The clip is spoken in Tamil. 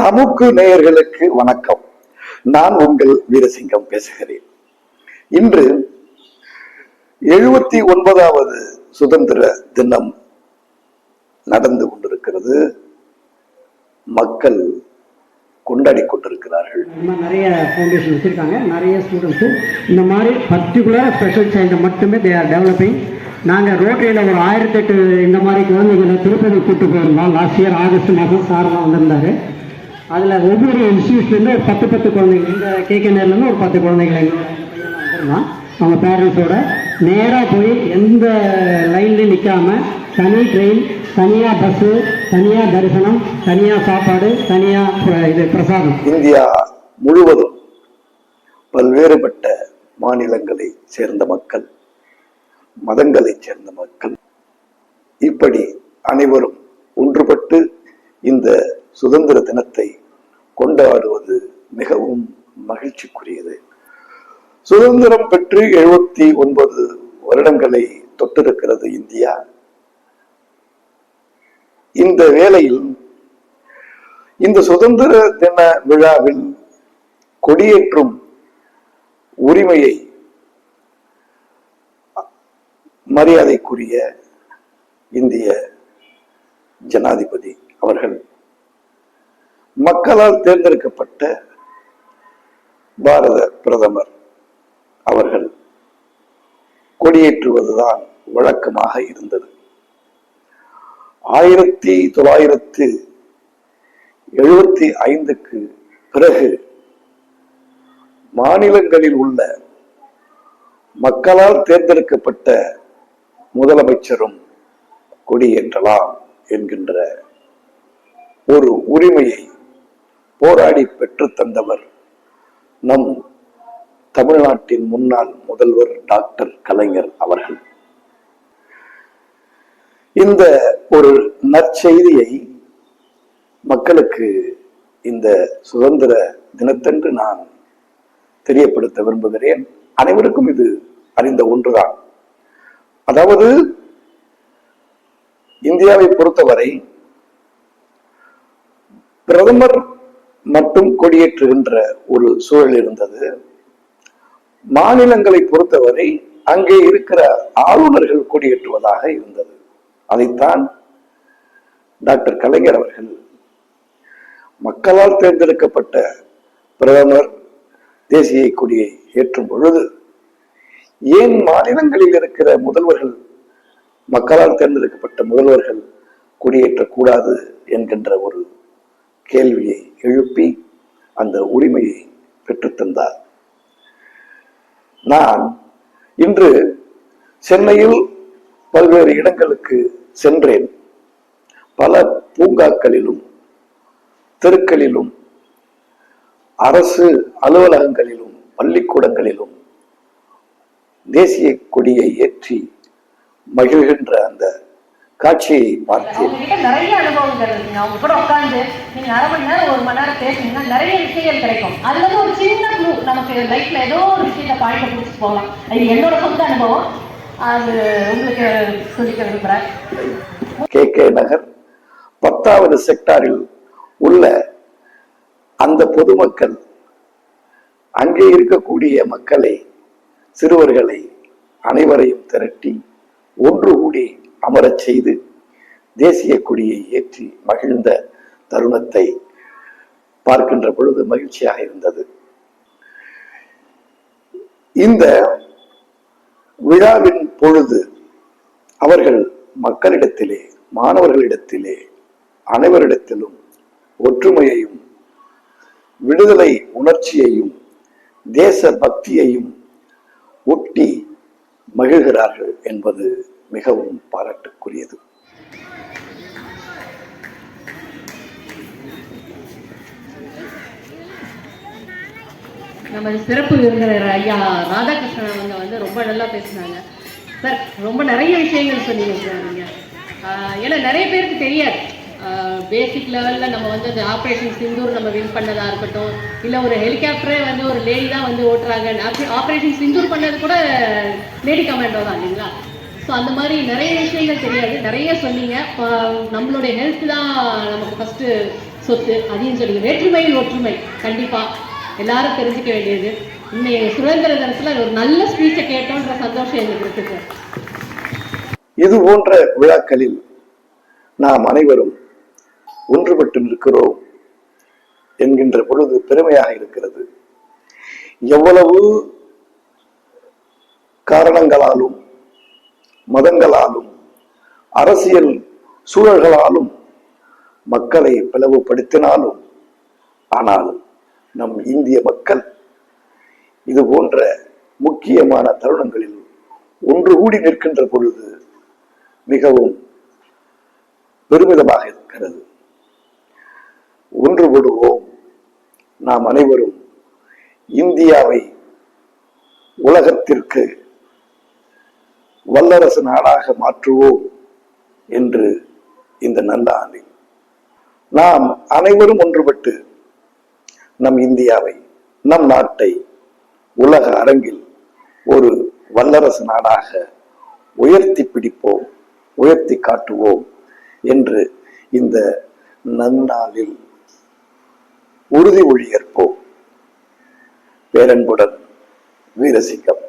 தமுக்கு நேயர்களுக்கு வணக்கம். நான் உங்கள் வீரசிங்கம் பேசுகிறேன். இன்று எழுபத்தி ஒன்பதாவது சுதந்திர தினம் நடந்து கொண்டிருக்கிறது. மக்கள் கொண்டாடி கொண்டிருக்கிறார்கள். நிறைய ஃபவுண்டேஷன் வச்சுருக்காங்க. நிறைய ஸ்டூடெண்ட்ஸு இந்த மாதிரி பர்டிகுலர் ஸ்பெஷல் சைல்டு மட்டுமே தே ஆர் டெவலப்பிங் நாங்கள் ரோட்டரியில் ஒரு ஆயிரத்தெட்டு இந்த மாதிரி குழந்தைகளை திருப்பதி கூட்டு போயிருந்தோம். லாஸ்ட் இயர் ஆகஸ்ட் மாதம் சார்லாம் வந்திருந்தாரு. அதில் ஒவ்வொரு இன்ஸ்டியூட்லேருந்து ஒரு பத்து பத்து குழந்தைங்க. இந்த கேகேநர்லேருந்து ஒரு பத்து குழந்தைகள் எங்களோட அவங்க பேரண்ட்ஸோட நேராக போய் எந்த லைன்லையும் நிற்காம தனி ட்ரெயின் தனியாக பஸ்ஸு தனியாக தரிசனம் தனியாக சாப்பாடு தனியாக இது பிரசாதம். இந்தியா முழுவதும் பல்வேறுபட்ட மாநிலங்களை சேர்ந்த மக்கள் மதங்களைச் சேர்ந்த மக்கள் இப்படி அனைவரும் ஒன்றுபட்டு இந்த சுதந்திர தினத்தை கொண்டாடுவது மிகவும் மகிழ்ச்சிக்குரியது. சுதந்திரம் பெற்று எழுபத்தி ஒன்பது வருடங்களை தொட்டிருக்கிறது இந்தியா. இந்த வேளையில் இந்த சுதந்திர தின விழாவில் கொடியேற்றும் உரிமையை மரியாதைக்குரிய இந்திய ஜனாதிபதி அவர்கள் மக்களால் தேர்ந்தெடுக்கப்பட்ட பாரத பிரதமர் அவர்கள் கொடியேற்றுவதுதான் வழக்கமாக இருந்தது. ஆயிரத்தி தொள்ளாயிரத்து எழுபத்தி ஐந்துக்கு பிறகு மாநிலங்களில் உள்ள மக்களால் தேர்ந்தெடுக்கப்பட்ட முதலமைச்சரும் கொடியேற்றலாம் என்கின்ற ஒரு உரிமையை போராடி பெற்று தந்தவர். நம் தமிழ்நாட்டின் முன்னாள் முதல்வர் டாக்டர் கலைஞர் அவர்கள். இந்த ஒரு நற்செய்தியை மக்களுக்கு இந்த சுதந்திர தினத்தன்று நான் தெரியப்படுத்த விரும்புகிறேன். அனைவருக்கும் இது அறிந்த ஒன்றுதான். அதாவது இந்தியாவை பொறுத்தவரை பிரதமர் மட்டும் கொடியேற்றுகின்ற ஒரு சூழல் இருந்தது. மாநிலங்களை பொறுத்தவரை அங்கே இருக்கிற ஆளுநர்கள் கொடியேற்றுவதாக இருந்தது. அதைத்தான் டாக்டர் கலைஞர் அவர்கள் மக்களால் தேர்ந்தெடுக்கப்பட்ட பிரதமர் தேசிய கொடியை ஏற்றும் பொழுது ஏன் மாநிலங்களில் இருக்கிற முதல்வர்கள் மக்களால் தேர்ந்தெடுக்கப்பட்ட முதல்வர்கள் கொடியேற்றக்கூடாது என்கின்ற ஒரு கேள்வியை எழுப்பி அந்த உரிமையை பெற்றுத்தந்தார் நான் இன்று சென்னையில் பல்வேறு இடங்களுக்கு சென்றேன். பல பூங்காக்களிலும் தெருக்களிலும் அரசு அலுவலகங்களிலும் பள்ளிக்கூடங்களிலும் தேசிய கொடியை ஏற்றி மகிழ்கின்ற அந்த காட்சியை பார்த்தேன். நிறைய அனுபவங்கள் இருக்குங்க. அவங்க கூட உட்காந்து நீங்க அரை மணி நேரம் ஒரு மணி நேரம் பேசுனீங்கன்னா நிறைய விஷயங்கள் கிடைக்கும். அதுல ஒரு சின்ன க்ளூ நமக்கு லைஃப்ல ஏதோ ஒரு விஷயத்த பாயிண்ட் பிடிச்சி போகலாம். இது என்னோட சொந்த அனுபவம். அது உங்களுக்கு சொல்லிக்க கே. கே. நகர் பத்தாவது செக்டாரில் உள்ள அந்த பொதுமக்கள் அங்கே இருக்கக்கூடிய மக்களை சிறுவர்களை அனைவரையும் திரட்டி ஒன்று கூடி அமரச் செய்து தேசிய கொடியை ஏற்றி மகிழ்ந்த தருணத்தை பார்க்கின்ற பொழுது மகிழ்ச்சியாக இருந்தது. இந்த விழாவின் பொழுது அவர்கள் மக்களிடத்திலே மாணவர்களிடத்திலே அனைவரிடத்திலும் ஒற்றுமையையும் விடுதலை உணர்ச்சியையும் தேச பக்தியையும் ஒட்டி மகிழ்கிறார்கள் என்பது மிகவும் பாராட்டுக்குரியது. நம்ம சிறப்பு விருந்தினர் ஐயா ராதாகிருஷ்ணன் அவங்க வந்து ரொம்ப நல்லா பேசினாங்க. சார் ரொம்ப நிறைய விஷயங்கள் சொன்னீங்க சார் ஆஹ் ஏன்னா நிறைய பேருக்கு தெரியாது. பேசிக் லெவலில் நம்ம வந்து அந்த ஆப்ரேஷன் சிந்தூர் நம்ம வின் பண்ணதா இருக்கட்டும் இல்லை ஒரு ஹெலிகாப்டரே வந்து ஒரு லேடி தான் வந்து ஓட்டுறாங்க. ஆப்ரேஷன் சிந்தூர் பண்ணது கூட லேடி கமாண்டோ தான் இல்லைங்களா? ஸோ அந்த மாதிரி நிறைய விஷயங்கள் தெரியாது. நிறைய சொன்னீங்க. நம்மளுடைய ஹெல்த் தான் நமக்கு ஃபஸ்ட்டு சொத்து. அதையும் சொல்லுங்க. வேற்றுமையில் ஒற்றுமை. கண்டிப்பா. எல்லாரும் தெரிஞ்சுக்க வேண்டியது. இன்னைக்கு சுதந்திர தினத்தில் ஒரு நல்ல ஸ்பீச்சை கேட்டோன்ற சந்தோஷம் எங்களுக்கு இருக்குது இது போன்ற விழாக்களில் நாம் அனைவரும் ஒன்றுபட்டு நிற்கிறோம் என்கின்ற பொழுது பெருமையாக இருக்கிறது. எவ்வளவு காரணங்களாலும் மதங்களாலும் அரசியல் சூழல்களாலும் மக்களை பிளவுபடுத்தினாலும் ஆனால் நம் இந்திய மக்கள் இது போன்ற முக்கியமான தருணங்களில் ஒன்று கூடி நிற்கின்ற பொழுது மிகவும் பெருமிதமாக இருக்கிறது. ஒன்றுபடுவோம். நாம் அனைவரும் இந்தியாவை உலகத்திற்கு வல்லரசு நாடாக மாற்றுவோம் என்று இந்த நல்ல ஆண்டில். நாம் அனைவரும் ஒன்றுபட்டு நம் இந்தியாவை நம் நாட்டை உலக அரங்கில் ஒரு வல்லரசு நாடாக உயர்த்தி பிடிப்போம் உயர்த்தி காட்டுவோம் என்று இந்த நன்னாளில் உறுதி மொழி பேரன்புடன் வீரசிங்கம்.